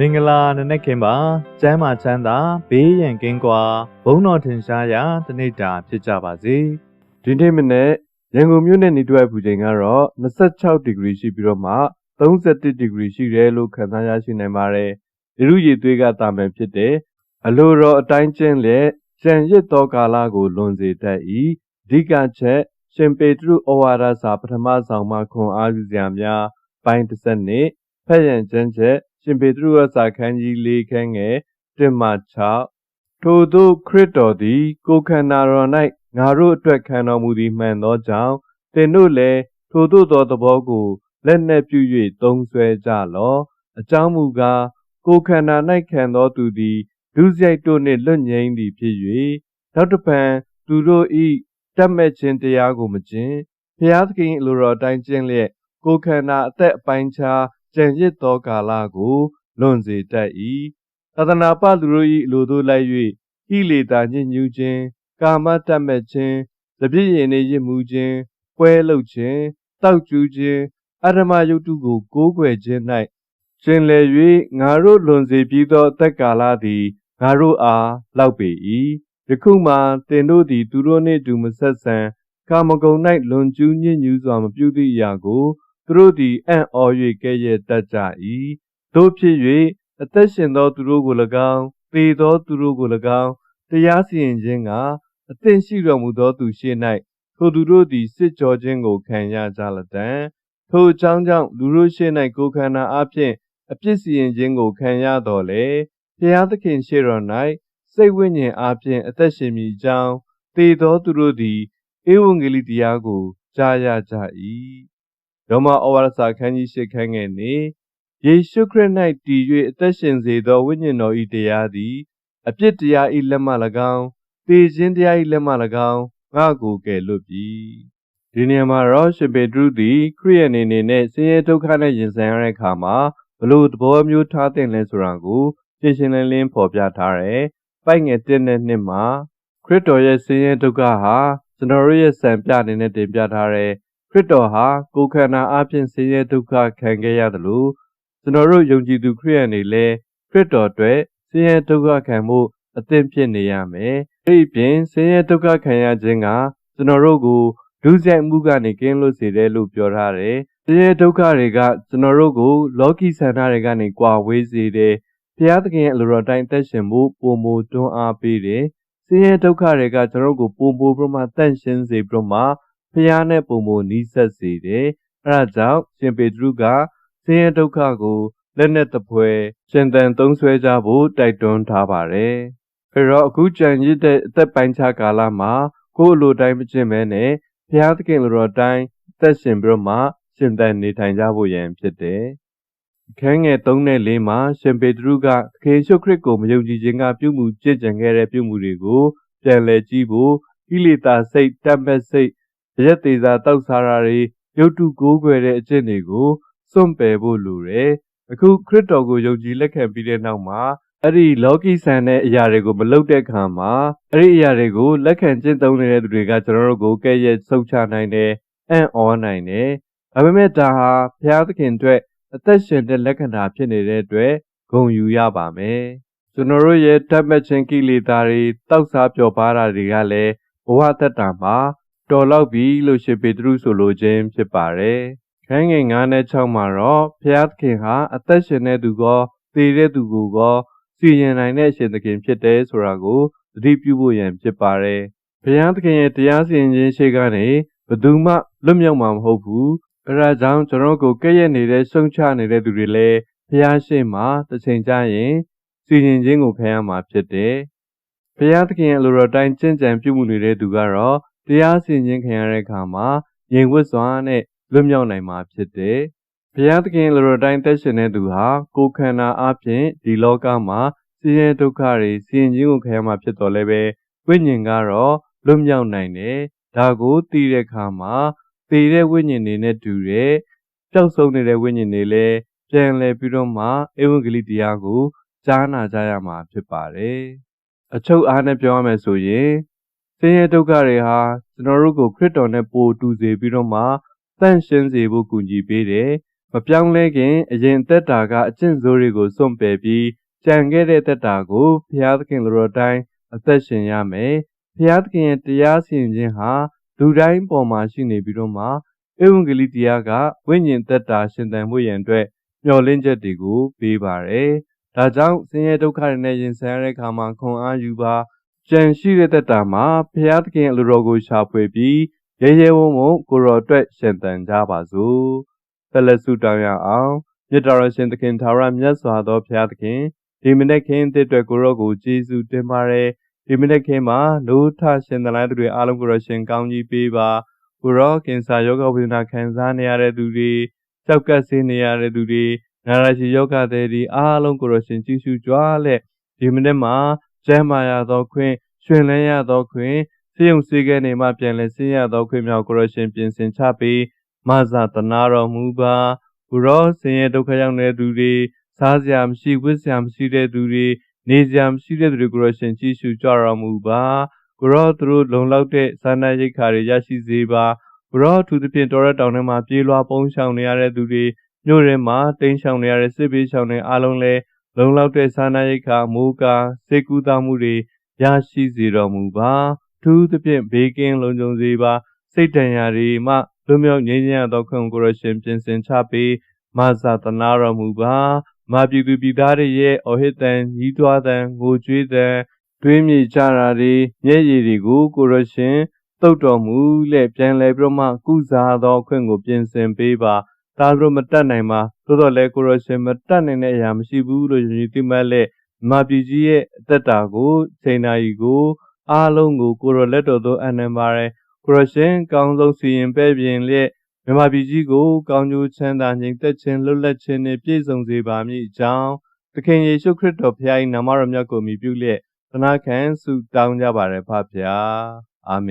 မင်္ဂလာနနက်ခင်းပါကျမ်းမာချမ်းသာဘေးရန်ကင်းကွာဘုန်းတော်ထင်ရှားရာတနေ့တာဖြစ်ကြပါစေဒီနေ့မနေ့ရန်ကုန်မြို့နဲ့နေတွက်ပူချိန်ကတော့26ဒီဂရီရှိပြီးတော့မှ31ဒီဂရီရှိတယ်လို့ခန့်မှန်းရရှိနိုင်ပါတယ်။လူရည်သွေးကတာမန်ဖြစ်တဲ့အလိုတော်အတိုင်းကျင်းလက်ကြံရစ်သောကာလကိုလွန်စေတတ်၏အဓိကချက်ရှင်ပေတရုဩဝါဒစာပထမဆောင်မှခွန်အားယူစရာများပိုင်းတစ်ဆက်နှင့်ဖက်ရန်ကျမ်းချက် ရှင်ပေတရုဩစာခန်းကြီး၄ခန်းငယ်1မှ6ထို့သောခရစ်တော်သည် ကိုယ်ခန္ဓာတော်၌ငါတို့အတွက်ခံတော်မူသည်မှန်သောကြောင့်သင်တို့လည်းထိုသို့သောသဘောကိုလက်နက်ပြု၍သုံးဆွဲကြလော့အကြောင်းမူကားကိုယ်ခန္ဓာ၌ခံသောသူသည်ဒုစရိုက်တို့နှင့်လွတ်ငြိမ်းသည်ဖြစ်၍နောက်တစ်ပံသူတို့ဤတတ်မဲ့ခြင်းတရားကိုမကျင့်ဖျားသခင်အလိုတော်အတိုင်းကျင့်လျက်ကိုယ်ခန္ဓာအသက်အပိုင်းခြား ကြံရစ်သောကာလကိုလွန်စေတတ်၏သာသနာပလူတို့၏အလိုသို့လိုက်၍ဤလေတာညစ်ညူးခြင်းကာမတတ်မဲ့ခြင်းတပြည့်ရင်နေရစ်မှုခြင်းပွဲလုခြင်းတောက်ကျူးခြင်းအရမယုတ်တုကိုကိုးကွယ်ခြင်း၌ရှင်လေ၍ငါတို့လွန်စေပြီးသောအသက်ကာလသည်ငါတို့အားလောက်ပေ၏ယခုမှတင်တို့သည်သူတို့နှင့်တူမဆက်ဆံကာမဂုဏ်၌လွန်ကျူးညစ်ညူးစွာမပြုသည့်အရာကို သူတို့သည်အံ့ဩ၍ကဲ့ရဲ့တတ်ကြ၏တို့ဖြစ်၍အသက်ရှင်သောသူတို့ကို၎င်းသေသောသူတို့ကို၎င်းတရားစီရင်ခြင်းကအသင့်ရှိတော်မူသောသူရှိ၌ထိုသူတို့သည်စစ်ကြောခြင်းကိုခံရကြလတံထိုအကြောင်းကြောင့်လူတို့ရှိ၌ကိုယ်ခန္ဓာအဖြစ်အပြစ်စီရင်ခြင်းကိုခံရတော်လေဖျားသခင်ရှိတော်၌စိတ်ဝိညာဉ်အဖြစ်အသက်ရှင်မည်ကြောင်းသေသောသူတို့သည်ဧဝံဂေလိတရားကိုကြားရကြ၏ ရောမဩဝါဒစာခန်းကြီး၈ခန်းငယ်နေယေရှုခရစ်၌တည်၍အသက်ရှင်စေသောဝိညာဉ်တော်၏တရားသည်အပြစ်တရား၏လက်မှ၎င်းတေခြင်းတရား၏လက်မှ၎င်းငါ့ကိုကယ်လွတ်ပြီဒီနေရာမှာတော့ရှင်ပေတရုသည်ခရိယန်အနေနဲ့ဆင်းရဲဒုက္ခနဲ့ရင်ဆိုင်ရတဲ့အခါမှာဘလို့သဘောမျိုးထားတဲ့လဲဆိုတာကိုရှင်းရှင်းလင်းလင်းဖော်ပြထားတယ်။ပိုက်ငယ်1နဲ့2မှာခရစ်တော်ရဲ့ဆင်းရဲဒုက္ခဟာကျွန်တော်တို့ရဲ့စံပြအနေနဲ့တင်ပြထားတယ်။ ခရစ်တော်ဟာကိုယ်ခန္ဓာအပြင်ဆင်းရဲဒုက္ခခံခဲ့ရတယ်လို့ကျွန်တော်တို့ယုံကြည်သူခရိယန်တွေလည်းခရစ်တော်အတွက်ဆင်းရဲဒုက္ခခံမှုအသင့်ဖြစ်နေရမယ်။အဲ့ဒီပြင်ဆင်းရဲဒုက္ခခံရခြင်းကကျွန်တော်တို့ကိုဒုစရိုက်မှုကနေကင်းလွတ်စေတယ်လို့ပြောထားတယ်။ဆင်းရဲဒုက္ခတွေကကျွန်တော်တို့ကို လောကီဆန္ဒတွေကနေကွာဝေးစေတယ်။ဘုရားသခင်ရဲ့အလိုတော်တိုင်းသက်ရှင်မှုပုံမတွန်းအားပေးတယ်။ဆင်းရဲဒုက္ခတွေကကျွန်တော်တို့ကိုပုံပိုပြီးမှတန့်ရှင်းစေပြီးမှ ဘုရားနဲ့ပုံမနီးစပ်စေတယ်။အဲဒါကြောင့်ရှင်ပေတရုကဆင်းရဲဒုက္ခကိုလက်နဲ့တပွဲရှင်သန်သုံးဆွဲကြဖို့တိုက်တွန်းထားပါတယ်။အဲတော့အခုကြံရစ်တဲ့အသက်ပိုင်းခြားကာလမှာကိုယ်အလိုတိုင်းမကျင့်မဲနဲ့ဘုရားသခင်လိုတော်တိုင်းသက်ရှင်ပြီးတော့မှရှင်သန်နေထိုင်ကြဖို့ရန်ဖြစ်တယ်။အခန်းငယ်3နဲ့4မှာရှင်ပေတရုကသခင်ရှုခရစ်ကိုမယုံကြည်ခြင်းကပြုမှုကြည်ကြံခဲ့တဲ့ပြုမှုတွေကိုပြန်လည်ကြည့်ဖို့ဣလိတာစိတ်တတ်မဲ့စိတ် ရက်သေးစာတောက်စားရာတွေရုတ်တုကိုးကွယ်တဲ့အကျင့်တွေကိုစွန့်ပယ်ဖို့လိုတယ်။အခုခရစ်တော်ကိုယုံကြည်လက်ခံပြီးတဲ့နောက်မှာအဲ့ဒီလောကီဆန်တဲ့အရာတွေကိုမလုပ်တဲ့အခါမှာအဲ့ဒီအရာတွေကိုလက်ခံကျင့်သုံးနေတဲ့သူတွေကကျွန်တော်တို့ကိုကဲ့ရဲ့ဆုတ်ချနိုင်တယ်အံ့ဩနိုင်တယ်ဒါပေမဲ့ဒါဟာဘုရားသခင်အတွက်အသက်ရှင်တဲ့လက္ခဏာဖြစ်နေတဲ့အတွက်ဂုဏ်ယူရပါမယ်ကျွန်တော်တို့ရဲ့တတ်မှတ်ခြင်းကိလေသာတွေတောက်စားပျော်ပါတာတွေကလည်းဘဝသက်တာမှာ တော်လောက်ပြီလို့ရှင်ပေတရုဆိုလိုခြင်းဖြစ်ပါတယ်ခန်းငယ်9နဲ့6မှာတော့ဘုရားသခင်ဟာအသက်ရှင်တဲ့သူကောသေတဲ့သူကိုကောစီရင်နိုင်တဲ့အရှင်သခင်ဖြစ်တယ်ဆိုတာကိုသတိပြုဖို့ရန်ဖြစ်ပါတယ်။ဘုရားသခင်ရဲ့တရားစီရင်ခြင်းရှိကနေဘယ်သူမှလွတ်မြောက်မှာမဟုတ်ဘူး။အဲဒါကြောင့်ကျွန်တော်ကိုကဲ့ရဲ့နေတဲ့ရှုံချနေတဲ့သူတွေလည်းဘုရားရှိမှတစ်ချိန်ကျရင်စီရင်ခြင်းကိုခံရမှာဖြစ်တယ်။ဘုရားသခင်ရဲ့အလိုတော်တိုင်းကြင်ကြံပြုမှုနေတဲ့သူကတော့ တရားစီရင်ခြင်းခံရတဲ့အခါမှာရင်ဝတ်စွာနဲ့လွတ်မြောက်နိုင်မှာဖြစ်တယ်။ဘုရားသခင်လူတော်တိုင်းသက်ရှင်တဲ့သူဟာကိုယ်ခန္ဓာအပြင်ဒီလောကမှာဆင်းရဲဒုက္ခတွေဆင်းခြင်းကိုခံရမှာဖြစ်တော်လဲပဲဝိညာဉ်ကတော့လွတ်မြောက်နိုင်တယ်။ဒါကိုသိတဲ့အခါမှာသိတဲ့ဝိညာဉ်တွေနဲ့တူတဲ့ပျောက်ဆုံးနေတဲ့ဝိညာဉ်တွေလည်းပြန်လည်ပြီးတော့မှဧဝံဂေလိတရားကိုကြားနာကြရမှာဖြစ်ပါတယ်။အချုပ်အားနဲ့ပြောရမယ်ဆိုရင် ဆင်းရဲဒုက္ခတွေဟာကျွန်တော်တို့ကိုခရစ်တော်နဲ့ပို့တူစေပြီးတော့မှတန့်ရှင်းစေဖို့ကူညီပေးတယ်မပြောင်းလဲခင်အရင်သက်တာကအကျင့်ဆိုးတွေကိုစွန့်ပယ်ပြီးကြံခဲ့တဲ့သက်တာကိုဘုရားသခင်လိုတော်တိုင်းအသက်ရှင်ရမယ်ဘုရားသခင်ရဲ့တရားစီရင်ခြင်းဟာလူတိုင်းပေါ်မှာရှိနေပြီးတော့မှဧဝံဂေလိတရားကဝိညာဉ်သက်တာရှင်သန်မှုရန်အတွက်မျှော်လင့်ချက်တွေကိုပေးပါတယ်ဒါကြောင့်ဆင်းရဲဒုက္ခတွေနဲ့ရင်ဆိုင်ရတဲ့အခါမှာခွန်အားယူပါ ကြံရှိတဲ့သက်တာမှာဘုရားသခင်အလိုတော်ကိုရှာဖွေပြီးရဲရဲဝံ့ဝံ့ကိုယ်တော်အတွက်ရှင်သန်ကြပါစို့ဆက်လက်ဆုတောင်းရအောင်မြတ်တော်ရှင်သခင်သာရမြတ်စွာသောဘုရားသခင်ဒီမနေ့ခင်တဲ့အတွက်ကိုရောကိုကျေးဇူးတင်ပါတယ်ဒီမနေ့ခင်မှာလူထရှင်သလိုင်းသူတွေအားလုံးကိုရရှင်ကောင်းကြီးပေးပါကိုရောကင်ဆာယောဂဝေဒနာခံစားနေရတဲ့သူတွေကြောက်ကပ်ဆေးနေရတဲ့သူတွေနာရရှိယောဂတဲ့ဒီအားလုံးကိုရရှင်ကြည့်ရှုကြွားလက်ဒီမနေ့မှာ ကျမ်းမာရသောခွင့်ရှင်လန်းရသောခွင့်စေယုံစေခဲနေမှပြန်လဲဆင်းရသောခွင့်မြောက်ကိုရရှင်ပြင်ဆင်ချပေးမဇာတနာတော်မူပါကိုရောဆင်းရဲဒုက္ခရောက်နေတဲ့သူတွေစားစရာမရှိဝတ်စရာမရှိတဲ့သူတွေနေစရာမရှိတဲ့သူတွေကိုရရှင်ကြည့်ရှုကြတော်မူပါကိုရောသူတို့လုံလောက်တဲ့စာနာရိတ်ခါတွေရရှိစေပါကိုရောသူသဖြင့်တော်ရတောင်ထဲမှာပြေးလွှာပုံရှောင်နေရတဲ့သူတွေမြို့ထဲမှာတိမ်းရှောင်နေရတဲ့စစ်ပေးရှောင်နေအားလုံးလဲ လုံလောက်တဲ့စာနာရိတ်ခါမူကာစေကူတာမှုတွေရရှိစေတော်မူပါသူသဖြင့်ဘေးကင်းလုံခြုံစေပါ စိတ်တန်ရာတွေမှလွမြောက်ငြိမ်းချမ်းသောခွင့်ကိုရရှင်ပြင်ဆင်ချပေးမဆာတနာတော်မူပါမာပြည်သူပြည်သားတွေရဲ့အဟိတန်ညီးတွားတန်ငိုကြွေးတန်တွေးမြေကြတာတွေမျက်ရည်တွေကိုကိုရရှင်တုတ်တော်မူလက်ပြန်လဲပြီးတော့မှကုစားသောခွင့်ကိုပြင်ဆင်ပေးပါ ဒါတို့မတတ်နိုင်ပါသို့တော်လည်းကိုရရှင်မတတ်နိုင်တဲ့အရာမရှိဘူးလို့ယုံကြည်သိမှတ်လက်မာပြည်ကြီးရဲ့အသက်တာကိုချိန်နာရီကိုအားလုံးကိုကိုရလက်တော်သို့အနံပါရယ်ကိုရရှင်ကောင်းဆုံးစီရင်ပဲ့ပြင်လျက်မြန်မာပြည်ကြီးကိုကောင်းကျိုးချမ်းသာငြိမ်သက်ခြင်းလွတ်လပ်ခြင်းနှင့်ပြည့်စုံစေပါမည်အကြောင်းသခင်ယေရှုခရစ်တော်ဖခင်၏နာမတော်မြတ်ကိုမြည်ပြုလျက်သနာခံဆုတောင်းကြပါရယ်ဖဖျားအာမင်